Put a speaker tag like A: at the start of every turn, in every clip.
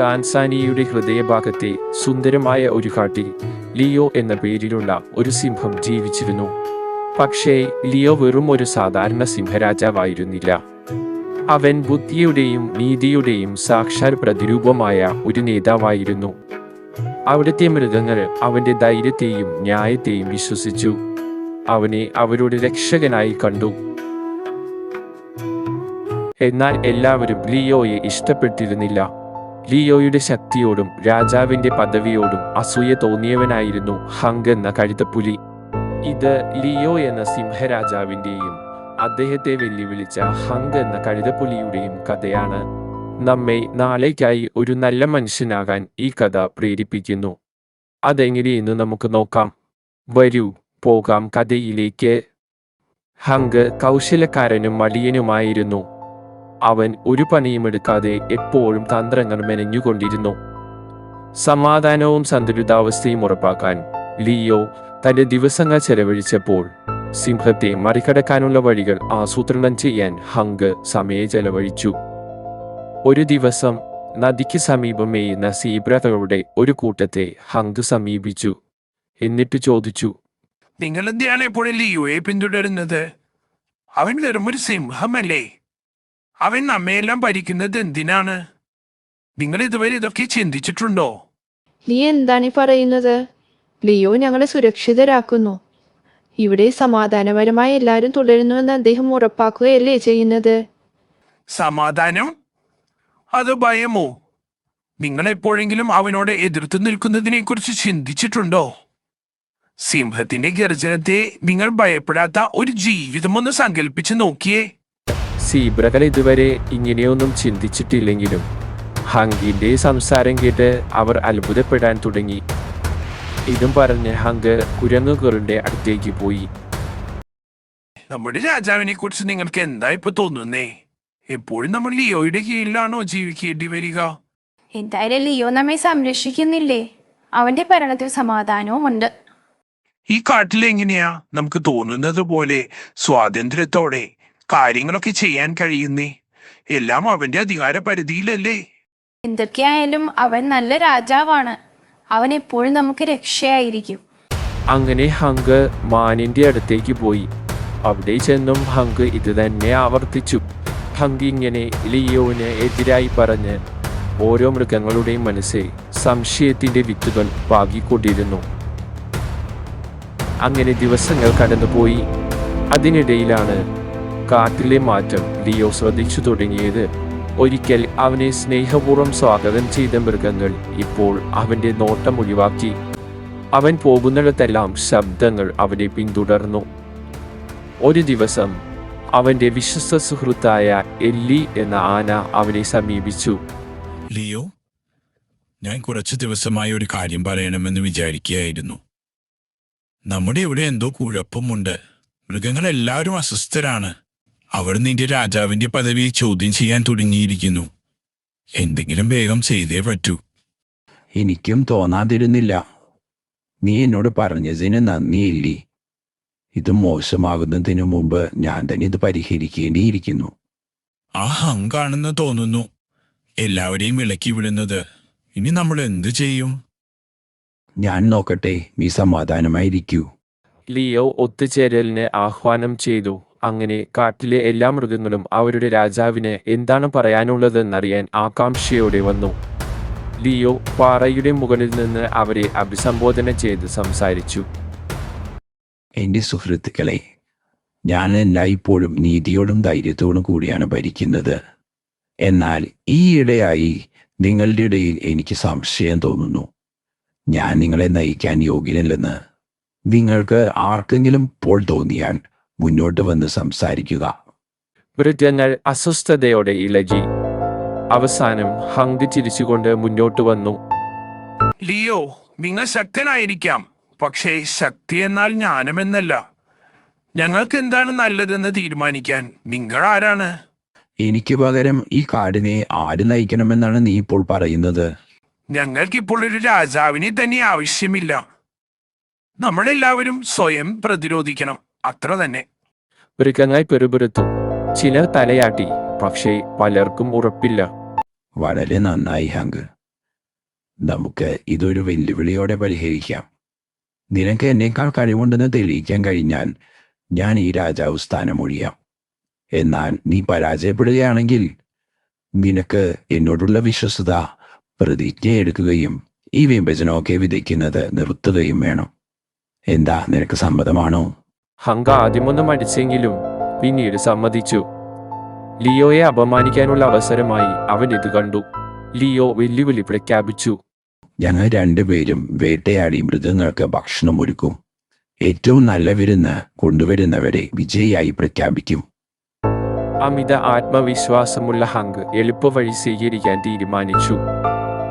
A: ടാൻസാനിയയുടെ ഹൃദയഭാഗത്തെ സുന്ദരമായ ഒരു കാട്ടിൽ ലിയോ എന്ന പേരിലുള്ള ഒരു സിംഹം ജീവിച്ചിരുന്നു. പക്ഷേ ലിയോ വെറും ഒരു സാധാരണ സിംഹരാജാവായിരുന്നില്ല. അവൻ ബുദ്ധിയുടെയും നീതിയുടെയും സാക്ഷാൽ പ്രതിരൂപമായ ഒരു നേതാവായിരുന്നു. അവിടുത്തെ മൃഗങ്ങൾ അവന്റെ ധൈര്യത്തെയും ന്യായത്തെയും വിശ്വസിച്ചു. അവനെ അവരുടെ രക്ഷകനായി കണ്ടു. എന്നാൽ എല്ലാവരും ലിയോയെ ഇഷ്ടപ്പെട്ടിരുന്നില്ല. ലിയോയുടെ ശക്തിയോടും രാജാവിന്റെ പദവിയോടും അസൂയ തോന്നിയവനായിരുന്നു ഹങ്ക് എന്ന കഴുതപ്പുലി. ഇത് ലിയോ എന്ന സിംഹരാജാവിന്റെയും അദ്ദേഹത്തെ വെല്ലുവിളിച്ച ഹങ്ക് എന്ന കഴുതപ്പുലിയുടെയും കഥയാണ്. നമ്മെ നാളേക്കായി ഒരു നല്ല മനുഷ്യനാകാൻ ഈ കഥ പ്രേരിപ്പിക്കുന്നു. അതെങ്ങനെയെന്ന് നമുക്ക് നോക്കാം. വരൂ പോകാം കഥയിലേക്ക്. ഹങ്ക് കൗശലക്കാരനും മടിയനുമായിരുന്നു അവൻ ഒരു പണിയും എടുക്കാതെ എപ്പോഴും തന്ത്രങ്ങൾ മെനഞ്ഞുകൊണ്ടിരുന്നു. സമാധാനവും സന്തുലിതാവസ്ഥയും ഉറപ്പാക്കാൻ ലിയോ തന്റെ ദിവസങ്ങൾ ചെലവഴിച്ചപ്പോൾ സിംഹത്തെ മറികടക്കാനുള്ള വഴികൾ ആസൂത്രണം ചെയ്യാൻ ഹങ്ക് സമയം ചെലവഴിച്ചു. ഒരു ദിവസം നദിക്ക് സമീപം മേയുന്ന സീബ്രകളുടെ ഒരു കൂട്ടത്തെ ഹങ്ക് സമീപിച്ചു. എന്നിട്ട് ചോദിച്ചു
B: നിങ്ങൾ എന്തിനാണ് എപ്പോഴും ലിയോയെ പിന്തുടരുന്നത്? അവൻ വെറും ഒരു സിംഹമല്ലേ? അവൻ നമ്മയെല്ലാം ഭരിക്കുന്നത് എന്തിനാണ്? നിങ്ങൾ ഇതുവരെ ഇതൊക്കെ ചിന്തിച്ചിട്ടുണ്ടോ?
C: നീ എന്താണ് ഈ പറയുന്നത്? ലിയോ ഞങ്ങളെ സുരക്ഷിതരാക്കുന്നു. ഇവിടെ സമാധാനപരമായി എല്ലാവരും തുടരുന്നുവെന്ന് അദ്ദേഹം ഉറപ്പാക്കുകയല്ലേ ചെയ്യുന്നത്?
B: സമാധാനം? അത് ഭയമോ? നിങ്ങൾ എപ്പോഴെങ്കിലും അവനോട് എതിർത്ത് നിൽക്കുന്നതിനെ കുറിച്ച് ചിന്തിച്ചിട്ടുണ്ടോ? സിംഹത്തിന്റെ ഗർജനത്തെ നിങ്ങൾ ഭയപ്പെടാത്ത ഒരു ജീവിതമൊന്ന് സങ്കല്പിച്ച് നോക്കിയേ.
A: സീബ്രകൾ ഇതുവരെ ഇങ്ങനെയൊന്നും ചിന്തിച്ചിട്ടില്ലെങ്കിലും ഹങ്കിന്റെ സംസാരം കേട്ട് അവർ അത്ഭുതപ്പെടാൻ തുടങ്ങി. ഇതും പറഞ്ഞ് ഹങ്ക് കുരങ്ങുകളുടെ അടുത്തേക്ക് പോയി.
B: നമ്മുടെ രാജാവിനെ കുറിച്ച് നിങ്ങൾക്ക് എന്താ ഇപ്പൊ തോന്നുന്നേ? എപ്പോഴും നമ്മൾ ലിയോയുടെ കീഴിലാണോ ജീവിക്കേണ്ടി വരിക?
D: എന്തായാലും ലിയോ നമ്മെ സംരക്ഷിക്കുന്നില്ലേ? അവന്റെ ഭരണത്തിൽ സമാധാനവും ഉണ്ട്.
B: ഈ കാട്ടിൽ എങ്ങനെയാ? നമുക്ക് തോന്നുന്നത് പോലെ സ്വാതന്ത്ര്യത്തോടെ കാര്യങ്ങളൊക്കെ ചെയ്യാൻ കഴിയുന്നേ. എല്ലാം അവന്റെ അധികാര പരിധിയിലല്ലേ.
D: എന്തൊക്കെയായാലും അവൻ നല്ല രാജാവാണ്. അവൻ എപ്പോഴും നമുക്ക് രക്ഷയായിരിക്കും.
A: അങ്ങനെ ഹങ്ക് മാനിന്റെ അടുത്തേക്ക് പോയി. അവിടെ ചെന്നും ഹങ്ക് ഇത് തന്നെ ആവർത്തിച്ചു. ഹങ്ക് ഇങ്ങനെ ലിയോവിന് എതിരായി പറഞ്ഞ് ഓരോ മൃഗങ്ങളുടെയും മനസ്സിൽ സംശയത്തിന്റെ വിത്തുകൾ പാകിക്കൊണ്ടിരുന്നു. അങ്ങനെ ദിവസങ്ങൾ കടന്നുപോയി. അതിനിടയിലാണ് കാട്ടിലെ മാറ്റം ലിയോ ശ്രദ്ധിച്ചു തുടങ്ങിയത്. ഒരിക്കൽ അവനെ സ്നേഹപൂർവം സ്വാഗതം ചെയ്ത മൃഗങ്ങൾ ഇപ്പോൾ അവന്റെ നോട്ടം ഒഴിവാക്കി. അവൻ പോകുന്നിടത്തെല്ലാം ശബ്ദങ്ങൾ അവനെ പിന്തുടർന്നു. ഒരു ദിവസം അവന്റെ വിശ്വസ്ത സുഹൃത്തായ എല്ലി എന്ന ആന അവനെ സമീപിച്ചു.
E: ലിയോ ഞാൻ കുറച്ച് ദിവസമായി ഒരു കാര്യം പറയണമെന്ന് വിചാരിക്കുകയായിരുന്നു. നമ്മുടെ ഇവിടെ എന്തോ കുഴപ്പമുണ്ട്. മൃഗങ്ങളെല്ലാവരും അസ്വസ്ഥരാണ്. അവർ നിന്റെ രാജാവിന്റെ പദവി ചോദ്യം ചെയ്യാൻ തുടങ്ങിയിരിക്കുന്നു. എന്തെങ്കിലും വേഗം ചെയ്തേ പറ്റൂ.
F: എനിക്കും തോന്നാതിരുന്നില്ല. നീ എന്നോട് പറഞ്ഞതിന് നന്ദിയില്ലേ. ഇത് മോശമാകുന്നതിന് മുമ്പ് ഞാൻ തന്നെ ഇത് പരിഹരിക്കേണ്ടിയിരിക്കുന്നു.
E: ആ ഹങ്കാണെന്ന് തോന്നുന്നു. എല്ലാവരെയും ഇളക്കി വിടുന്നത്. ഇനി നമ്മൾ എന്ത് ചെയ്യും?
F: ഞാൻ നോക്കട്ടെ നീ സമാധാനമായിരിക്കൂ.
A: ലിയോ ഒത്തുചേരലിന് ആഹ്വാനം ചെയ്തു. അങ്ങനെ കാട്ടിലെ എല്ലാ മൃഗങ്ങളും അവരുടെ രാജാവിന് എന്താണ് പറയാനുള്ളതെന്നറിയാൻ ആകാംക്ഷയോടെ വന്നു. ലിയോ പാറയുടെ മുകളിൽ നിന്ന് അവരെ അഭിസംബോധന ചെയ്ത് സംസാരിച്ചു.
F: എന്റെ സുഹൃത്തുക്കളെ ഞാൻ എല്ലായ്പ്പോഴും നീതിയോടും ധൈര്യത്തോടും കൂടിയാണ് ഭരിക്കുന്നത്. എന്നാൽ ഈയിടെയായി നിങ്ങളുടെ ഇടയിൽ എനിക്ക് സംശയം തോന്നുന്നു. ഞാൻ നിങ്ങളെ നയിക്കാൻ യോഗ്യനല്ലെന്ന്. നിങ്ങൾക്ക് ആർക്കെങ്കിലും ഇപ്പോൾ തോന്നിയാൽ മുന്നോട്ട് വന്ന് സംസാരിക്കുക.
A: വൃദ്ധങ്ങൾ അസ്വസ്ഥതയോടെ ഇളകി. അവസാനം ഹങ്ക് ചിരിച്ചുകൊണ്ട് മുന്നോട്ട് വന്നു.
B: ലിയോ നിങ്ങൾ ശക്തനായിരിക്കാം. പക്ഷേ ശക്തി എന്നാൽ ജ്ഞാനമെന്നല്ല. ഞങ്ങൾക്ക് എന്താണ് നല്ലതെന്ന് തീരുമാനിക്കാൻ നിങ്ങൾ ആരാണ്?
F: എനിക്ക് പകരം ഈ കാടിനെ ആര് നയിക്കണമെന്നാണ് നീ ഇപ്പോൾ പറയുന്നത്?
B: ഞങ്ങൾക്കിപ്പോൾ ഒരു രാജാവിനെ തന്നെ ആവശ്യമില്ല. നമ്മളെല്ലാവരും സ്വയം പ്രതിരോധിക്കണം. അത്ര തന്നെ.
A: മൃഗങ്ങൾ പെറുപിറുത്തു ചിലർ തലയാട്ടി പക്ഷേ പലർക്കും ഉറപ്പില്ല.
F: വളരെ നന്നായി ഹങ്ക്. നമുക്ക് ഇതൊരു വെല്ലുവിളിയോടെ പരിഹരിക്കാം. നിനക്ക് എന്നേക്കാൾ കഴിവുണ്ടെന്ന് തെളിയിക്കാൻ കഴിഞ്ഞാൽ ഞാൻ ഈ രാജാവ് സ്ഥാനം ഒഴിയാം. എന്നാൽ നീ പരാജയപ്പെടുകയാണെങ്കിൽ നിനക്ക് എന്നോടുള്ള വിശ്വസത പ്രതിജ്ഞ എടുക്കുകയും ഈ വിഭജനമൊക്കെ വിധിക്കുന്നത് നിർത്തുകയും വേണം. എന്താ നിനക്ക് സമ്മതമാണോ?
A: ഹങ്ക ആദ്യമൊന്ന് മടിച്ചെങ്കിലും പിന്നീട് സമ്മതിച്ചു. ലിയോയെ അപമാനിക്കാനുള്ള അവസരമായി അവൻ ഇത് കണ്ടു. ലിയോ വെല്ലുവിളി പ്രഖ്യാപിച്ചു.
F: ഞങ്ങൾ രണ്ടുപേരും വേട്ടയാടി മൃഗങ്ങൾക്ക് ഭക്ഷണം ഒരുക്കും. ഏറ്റവും നല്ല വിരുന്ന് കൊണ്ടുവരുന്നവരെ വിജയിയായി പ്രഖ്യാപിക്കും.
A: അമിത ആത്മവിശ്വാസമുള്ള ഹങ്ക് എളുപ്പവഴി സ്വീകരിക്കാൻ തീരുമാനിച്ചു.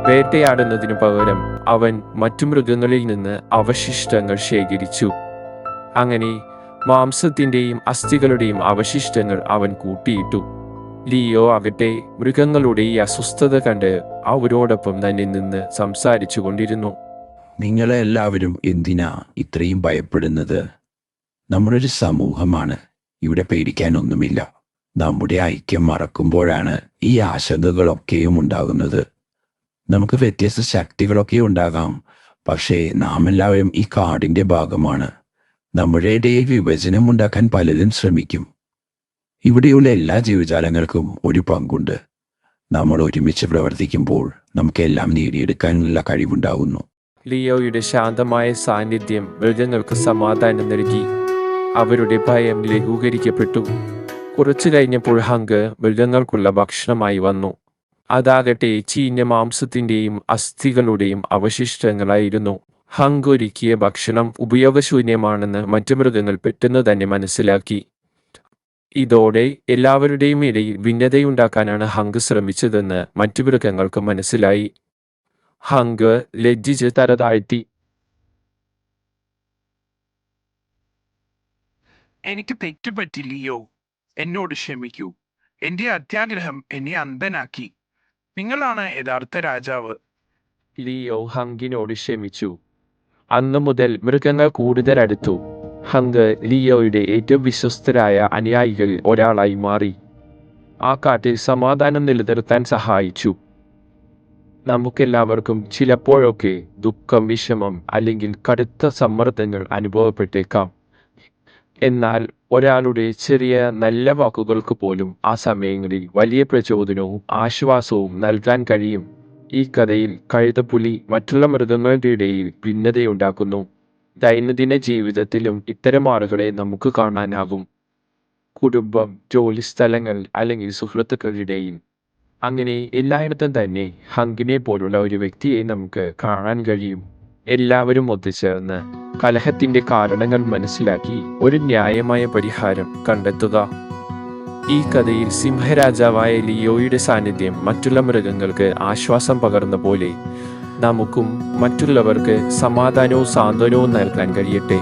A: വേട്ടയാടുന്നതിനു പകരം അവൻ മറ്റു മൃഗങ്ങളിൽ നിന്ന് അവശിഷ്ടങ്ങൾ ശേഖരിച്ചു. അങ്ങനെ മാംസത്തിന്റെയും അസ്ഥികളുടെയും അവശിഷ്ടങ്ങൾ അവൻ കൂട്ടിയിട്ടു. ലിയോ ആകട്ടെ മൃഗങ്ങളുടെ ഈ അസ്വസ്ഥത കണ്ട് അവരോടൊപ്പം തന്നെ നിന്ന് സംസാരിച്ചു കൊണ്ടിരുന്നു.
F: നിങ്ങളെ എല്ലാവരും എന്തിനാ ഇത്രയും ഭയപ്പെടുന്നത്? നമ്മളൊരു സമൂഹമാണ്. ഇവിടെ പേടിക്കാനൊന്നുമില്ല. നമ്മുടെ ഐക്യം മറക്കുമ്പോഴാണ് ഈ ആശങ്കകളൊക്കെയും ഉണ്ടാകുന്നത്. നമുക്ക് വ്യത്യസ്ത ശക്തികളൊക്കെ ഉണ്ടാകാം. പക്ഷേ നാം എല്ലാവരും ഈ കാടിന്റെ ഭാഗമാണ്. നമ്മുടെ ഇടയിൽ വിഭജനം ഉണ്ടാക്കാൻ പലരും ശ്രമിക്കും. ഇവിടെയുള്ള എല്ലാ ജീവജാലങ്ങൾക്കും ഒരു പങ്കുണ്ട്. നമ്മൾ ഒരുമിച്ച് പ്രവർത്തിക്കുമ്പോൾ നമുക്കെല്ലാം നേടിയെടുക്കാനുള്ള കഴിവുണ്ടാവുന്നു.
A: ലിയോയുടെ ശാന്തമായ സാന്നിധ്യം മൃഗങ്ങൾക്ക് സമാധാനം നൽകി. അവരുടെ ഭയം ലഘൂകരിക്കപ്പെട്ടു. കുറച്ചു കഴിഞ്ഞപ്പോൾ ഹങ്ക് മൃഗങ്ങൾക്കുള്ള ഭക്ഷണമായി വന്നു. അതാകട്ടെ ചീഞ്ഞ മാംസത്തിന്റെയും അസ്ഥികളുടെയും അവശിഷ്ടങ്ങളായിരുന്നു. ഹങ്ക് ഒരുക്കിയ ഭക്ഷണം ഉപയോഗശൂന്യമാണെന്ന് മറ്റു മൃഗങ്ങൾ പെട്ടെന്ന് തന്നെ മനസ്സിലാക്കി. ഇതോടെ എല്ലാവരുടെയും ഇടയിൽ ഭിന്നതയുണ്ടാക്കാനാണ് ഹങ്ക് ശ്രമിച്ചതെന്ന് മറ്റു മൃഗങ്ങൾക്ക് മനസ്സിലായി. ഹങ്ക് ലജ്ജിച്ച് തരതാഴ്ത്തി
B: എനിക്ക് തെറ്റുപറ്റില്ലയോ? എന്നോട് ക്ഷമിക്കൂ. എന്റെ അത്യാഗ്രഹം എന്നെ അന്ധനാക്കി. നിങ്ങളാണ് യഥാർത്ഥ രാജാവ്.
A: ലിയോ ഹങ്കിനോട് ക്ഷമിച്ചു. അന്നു മുതൽ മൃഗങ്ങൾ കൂടുതൽ അടുത്തു. ഹങ്ക് ലിയോയുടെ ഏറ്റവും വിശ്വസ്തരായ അനുയായികളിൽ ഒരാളായി മാറി. ആ കാട്ടിൽ സമാധാനം നിലനിർത്താൻ സഹായിച്ചു. നമുക്കെല്ലാവർക്കും ചിലപ്പോഴൊക്കെ ദുഃഖം വിഷമം അല്ലെങ്കിൽ കടുത്ത സമ്മർദ്ദങ്ങൾ അനുഭവപ്പെട്ടേക്കാം. എന്നാൽ ഒരാളുടെ ചെറിയ നല്ല വാക്കുകൾക്ക് പോലും ആ സമയങ്ങളിൽ വലിയ പ്രചോദനവും ആശ്വാസവും നൽകാൻ കഴിയും. ഈ കഥയിൽ കഴുതപ്പുലി മറ്റുള്ള മൃഗങ്ങളുടെ ഇടയിൽ ഭിന്നതയുണ്ടാക്കുന്നു. ദൈനംദിന ജീവിതത്തിലും ഇത്തരം ആളുകളെ നമുക്ക് കാണാനാകും കുടുംബം ജോലിസ്ഥലങ്ങൾ അല്ലെങ്കിൽ സുഹൃത്തുക്കളിടയിൽ. അങ്ങനെ എല്ലായിടത്തും തന്നെ ഹങ്കിനെ പോലുള്ള ഒരു വ്യക്തിയെ നമുക്ക് കാണാൻ കഴിയും. എല്ലാവരും ഒത്തുചേർന്ന് കലഹത്തിന്റെ കാരണങ്ങൾ മനസ്സിലാക്കി ഒരു ന്യായമായ പരിഹാരം കണ്ടെത്തുക. ഈ കഥയിൽ സിംഹരാജാവായ ലിയോയുടെ സാന്നിധ്യം മറ്റുള്ള മൃഗങ്ങൾക്ക് ആശ്വാസം പകർന്ന പോലെ നമുക്കും മറ്റുള്ളവർക്ക് സമാധാനവും സാന്ത്വനവും നൽകാൻ കഴിയട്ടെ.